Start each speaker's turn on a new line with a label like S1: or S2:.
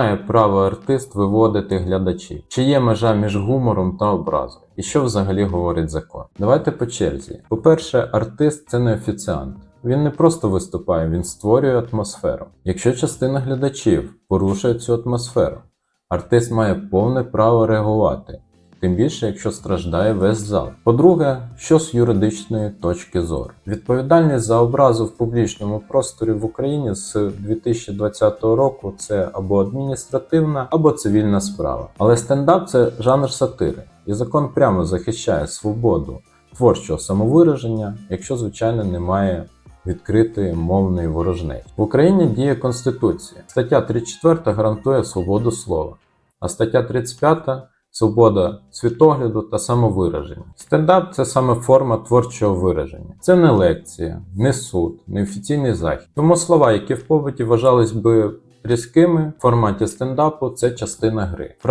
S1: має право артист виводити глядачів? Чи є межа між гумором та образою? І що взагалі говорить закон? Давайте по черзі. По-перше, артист це не офіціант. Він не просто виступає, він створює атмосферу. Якщо частина глядачів порушує цю атмосферу, артист має повне право реагувати, тим більше, якщо страждає весь зал. По-друге, що з юридичної точки зору, відповідальність за образу в публічному просторі в Україні з 2020 року це або адміністративна, або цивільна справа. Але стендап це жанр сатири, і закон прямо захищає свободу творчого самовираження, якщо, звичайно, немає відкритої мовної ворожнечі. В Україні діє Конституція. Стаття 34 гарантує свободу слова, а стаття 35 свобода світогляду та самовираження. Стендап це саме форма творчого вираження. Це не лекція, не суд, не офіційний захід. Тому слова, які в побуті вважались би різкими в форматі стендапу, це частина гри.